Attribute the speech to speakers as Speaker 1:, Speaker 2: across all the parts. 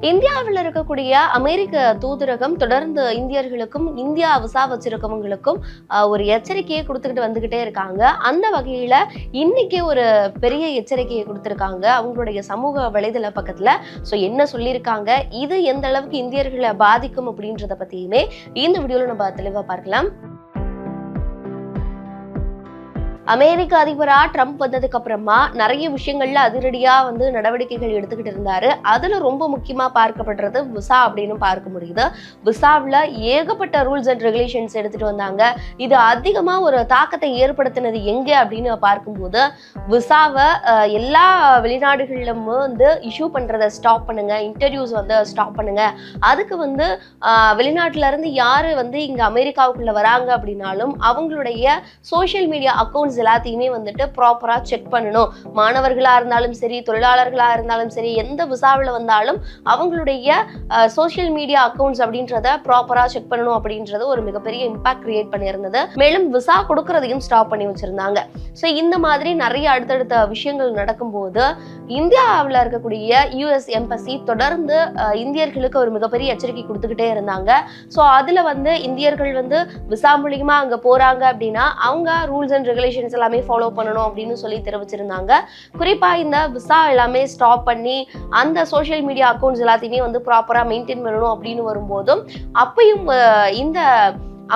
Speaker 1: இந்தியாவில் இருக்கக்கூடிய அமெரிக்க தூதரகம் தொடர்ந்து இந்தியர்களுக்கும் இந்தியா விசா வச்சிருக்கவங்களுக்கும் ஆஹ், ஒரு எச்சரிக்கையை கொடுத்துக்கிட்டு வந்துகிட்டே இருக்காங்க. அந்த வகையில இன்னைக்கு ஒரு பெரிய எச்சரிக்கையை கொடுத்திருக்காங்க அவங்களுடைய சமூக வலைதள பக்கத்துல. ஸோ என்ன சொல்லியிருக்காங்க? இது எந்த அளவுக்கு இந்தியர்களை பாதிக்கும் அப்படின்றத பத்தியுமே இந்த வீடியோல நம்ம தெளிவா பார்க்கலாம். அமெரிக்க அதிபரா ட்ரம்ப் வந்ததுக்கு அப்புறமா நிறைய விஷயங்கள்ல அதிரடியா வந்து நடவடிக்கைகள் எடுத்துக்கிட்டு இருந்தாரு. அதுல ரொம்ப முக்கியமா பார்க்கப்படுறது விசா அப்படின்னு பார்க்க முடியுது. விசாவில் ஏகப்பட்ட ரூல்ஸ் அண்ட் ரெகுலேஷன்ஸ் எடுத்துட்டு வந்தாங்க. இது அதிகமா ஒரு தாக்கத்தை ஏற்படுத்தினது எங்க அப்படின்னு பார்க்கும்போது விசாவை எல்லா வெளிநாடுகளிலும் வந்து இஷ்யூ பண்றதை ஸ்டாப் பண்ணுங்க இன்டர்வியூஸ் வந்து ஸ்டாப் பண்ணுங்க. அதுக்கு வந்து வெளிநாட்டுல இருந்து யாரு வந்து இங்க அமெரிக்காவுக்குள்ள வராங்க அப்படின்னாலும் அவங்களுடைய சோசியல் மீடியா அக்கௌண்ட்ஸ் எல்லாத்தையுமே வந்துட்டு ப்ராப்பராக செக் பண்ணணும். மாணவர்களா இருந்தாலும் சரி தொழிலாளர்களா இருந்தாலும் சரி எந்த விசாவில் வந்தாலும் அவங்களுடைய சோஷியல் மீடியா அக்கௌண்ட்ஸ் அப்படின்றத ப்ராப்பராக செக் பண்ணணும் அப்படின்றது ஒரு மிகப்பெரிய இம்பாக்ட் கிரியேட் பண்ணியிருந்தது. மேலும் விசா கொடுக்கறதையும் ஸ்டாப் பண்ணி வச்சுருந்தாங்க. ஸோ இந்த மாதிரி நிறைய அடுத்தடுத்த விஷயங்கள் நடக்கும்போது இந்தியாவில் இருக்கக்கூடிய யூஎஸ் எம்பசி தொடர்ந்து இந்தியர்களுக்கு ஒரு மிகப்பெரிய எச்சரிக்கை கொடுத்துக்கிட்டே இருந்தாங்க. ஸோ அதுல வந்து இந்தியர்கள் வந்து விசா மூலியமா அங்க போறாங்க அப்படின்னா அவங்க ரூல்ஸ் அண்ட் ரெகுலேஷன் கைட்லைன்ஸ் எல்லாமே ஃபாலோ பண்ணணும் அப்படின்னு சொல்லி தெரிவிச்சிருந்தாங்க. குறிப்பா இந்த விசா எல்லாமே ஸ்டாப் பண்ணி அந்த சோஷியல் மீடியா அக்கௌண்ட்ஸ் எல்லாத்தையுமே வந்து ப்ராப்பரா மெயின்டைன் பண்ணணும் அப்படின்னு வரும்போதும் அப்பயும் இந்த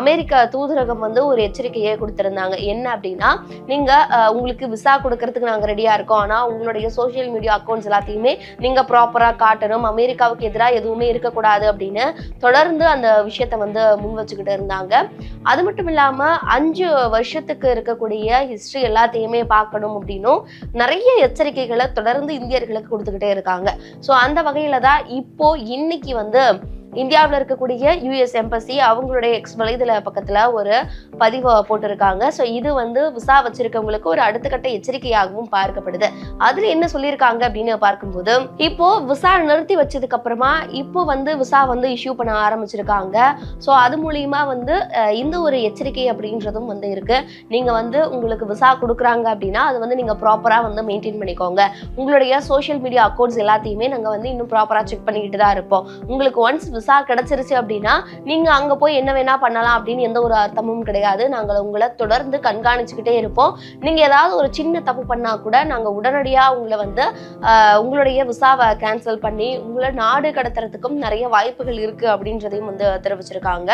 Speaker 1: அமெரிக்க தூதரகம் வந்து ஒரு எச்சரிக்கையை கொடுத்திருந்தாங்க. என்ன அப்படின்னா நீங்க உங்களுக்கு விசா கொடுக்கறதுக்கு நாங்க ரெடியா இருக்கோம். ஆனா உங்களுடைய சோஷியல் மீடியா அக்கௌண்ட்ஸ் எல்லாத்தையுமே நீங்க ப்ராப்பரா காட்டணும். அமெரிக்காவுக்கு எதிராக எதுவுமே இருக்கக்கூடாது அப்படின்னு தொடர்ந்து அந்த விஷயத்த வந்து முன் வச்சுக்கிட்டு இருந்தாங்க. அது மட்டும் இல்லாம அஞ்சு வருஷத்துக்கு இருக்கக்கூடிய ஹிஸ்டரி எல்லாத்தையுமே பார்க்கணும் அப்படின்னும் நிறைய எச்சரிக்கைகளை தொடர்ந்து இந்தியர்களுக்கு கொடுத்துக்கிட்டே இருக்காங்க. ஸோ அந்த வகையில தான் இப்போ இன்னைக்கு வந்து இந்தியாவில் இருக்கக்கூடிய யூஎஸ் எம்பசி அவங்களுடைய எக்ஸ் வலைதள பக்கத்தில் ஒரு பதிவை போட்டிருக்காங்க. ஸோ இது வந்து விசா வச்சிருக்கவங்களுக்கு ஒரு அடுத்த கட்ட எச்சரிக்கையாகவும் பார்க்கப்படுது. அதுல என்ன சொல்லியிருக்காங்க அப்படின்னு பார்க்கும்போது இப்போ விசா நிறுத்தி வச்சதுக்கு அப்புறமா இப்போ வந்து விசா வந்து இஷ்யூ பண்ண ஆரம்பிச்சிருக்காங்க. ஸோ அது மூலியமா வந்து இந்த ஒரு எச்சரிக்கை அப்படின்றதும் வந்து இருக்கு. நீங்க வந்து உங்களுக்கு விசா கொடுக்குறாங்க அப்படின்னா அது வந்து நீங்க ப்ராப்பரா வந்து மெயின்டைன் பண்ணிக்கோங்க. உங்களுடைய சோஷியல் மீடியா அக்கௌண்ட்ஸ் எல்லாத்தையுமே நாங்கள் வந்து இன்னும் ப்ராப்பரா செக் பண்ணிக்கிட்டு தான் இருப்போம். உங்களுக்கு ஒன்ஸ் விசா கிடைச்சிருச்சு அப்படின்னா நீங்க அங்க போய் என்ன வேணா பண்ணலாம் அப்படின்னு எந்த ஒரு அர்த்தமும் கிடையாது. நாங்கள் உங்களை தொடர்ந்து கண்காணிச்சுக்கிட்டே இருப்போம். நீங்க ஏதாவது ஒரு சின்ன தப்பு பண்ணா கூட நாங்க உடனடியா உங்களை வந்து உங்களுடைய விசாவை கேன்சல் பண்ணி உங்களை நாடு கடத்துறதுக்கும் நிறைய வாய்ப்புகள் இருக்கு அப்படின்றதையும் வந்து தெரிவிச்சிருக்காங்க.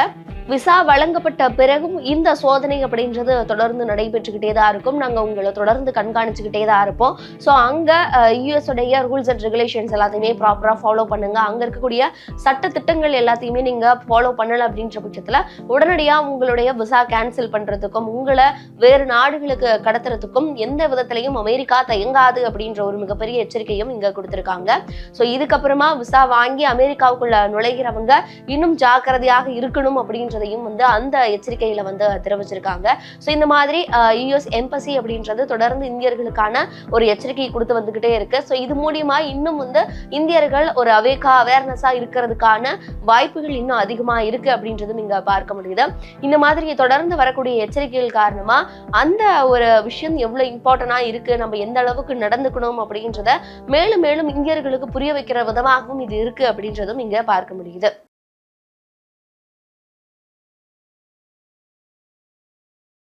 Speaker 1: விசா வழங்கப்பட்ட பிறகும் இந்த சோதனை அப்படின்றது தொடர்ந்து நடைபெற்றுக்கிட்டே தான் இருக்கும். நாங்கள் உங்களை தொடர்ந்து கண்காணிச்சுக்கிட்டே தான் இருப்போம். ஸோ அங்கே யூஎஸ் உடைய ரூல்ஸ் அண்ட் ரெகுலேஷன்ஸ் எல்லாத்தையுமே ப்ராப்பராக ஃபாலோ பண்ணுங்க. அங்கே இருக்கக்கூடிய சட்ட திட்டங்கள் எல்லாத்தையுமே நீங்க ஃபாலோ பண்ணல அப்படின்ற பட்சத்தில் உடனடியாக உங்களுடைய விசா கேன்சல் பண்றதுக்கும் உங்களை வேறு நாடுகளுக்கு கடத்துறதுக்கும் எந்த விதத்திலையும் அமெரிக்கா தயங்காது அப்படின்ற ஒரு மிகப்பெரிய எச்சரிக்கையும் இங்க கொடுத்துருக்காங்க. ஸோ இதுக்கப்புறமா விசா வாங்கி அமெரிக்காவுக்குள்ள நுழைகிறவங்க இன்னும் ஜாக்கிரதையாக இருக்கணும் அப்படின்றதையும் வந்து அந்த எச்சரிக்கையில் வந்து தெரிவிச்சிருக்காங்க. ஸோ இந்த மாதிரி யூஎஸ் எம்பசி அப்படின்றது தொடர்ந்து இந்தியர்களுக்கான ஒரு எச்சரிக்கையை கொடுத்து வந்துகிட்டே இருக்கு. ஸோ இது மூலியமா இன்னும் வந்து இந்தியர்கள் ஒரு அவேக்கா அவேர்னஸா இருக்கிறதுக்கான வாய்ப்புகள் இன்னும் அதிகமா இருக்கு அப்படின்றதும் இங்க பார்க்க முடியுது. இந்த மாதிரி தொடர்ந்து வரக்கூடிய எச்சரிக்கைகள் காரணமா அந்த ஒரு விஷயம் எவ்வளவு இம்பார்ட்டண்ட்டாக இருக்கு நம்ம எந்த அளவுக்கு நடந்துக்கணும் அப்படின்றத மேலும் மேலும் இந்தியர்களுக்கு புரிய வைக்கிற விதமாகவும் இது இருக்கு அப்படின்றதும் இங்க பார்க்க முடியுது.